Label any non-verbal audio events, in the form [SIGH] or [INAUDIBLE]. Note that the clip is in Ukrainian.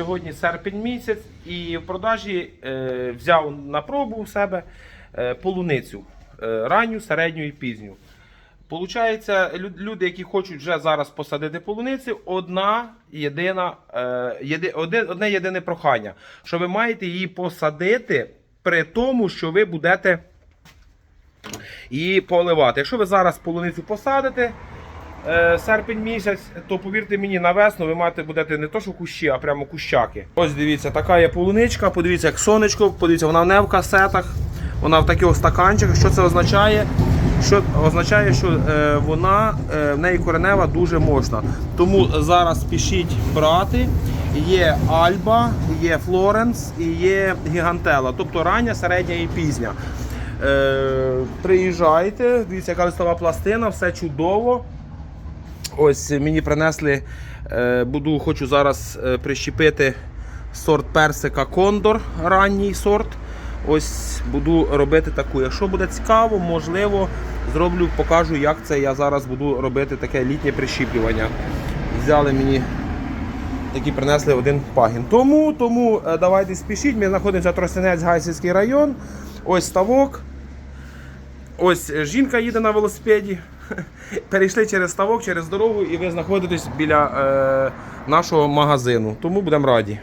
Сьогодні серпень місяць і в продажі е, взяв на пробу у себе е, полуницю е, ранню, середню і пізню. Получається, лю- люди, які хочуть вже зараз посадити полуницю, одна єдина, е, єди, один, одне єдине прохання, що ви маєте її посадити при тому, що ви будете її поливати. Якщо ви зараз полуницю посадите, серпень місяць, то повірте мені, на весну ви маєте будете не то, що кущі, а прямо кущаки. Ось дивіться, така є полуничка, подивіться, як сонечко, подивіться, вона не в касетах, вона в таких стаканчиках. Що це означає? Що означає, що е, вона е, в неї коренева дуже мощна. Тому зараз спішіть брати. Є Альба, є Флоренс і є Гігантела, тобто рання, середня і пізня. Е, приїжджайте, дивіться, яка листова пластина, все чудово. Ось мені принесли, е, буду, хочу зараз е, прищепити сорт персика Кондор, ранній сорт. Ось буду робити таку. Якщо буде цікаво, можливо, зроблю, покажу, як це я зараз буду робити таке літнє прищіплювання. Взяли мені такі принесли один пагін. Тому, тому е, давайте спішіть. Ми знаходимося Тростянець, Гайсівський район. Ось ставок. Ось е, жінка їде на велосипеді. [LAUGHS] Перейшли через ставок, через дорогу, і ви знаходитесь біля е, нашого магазину. Тому будемо раді.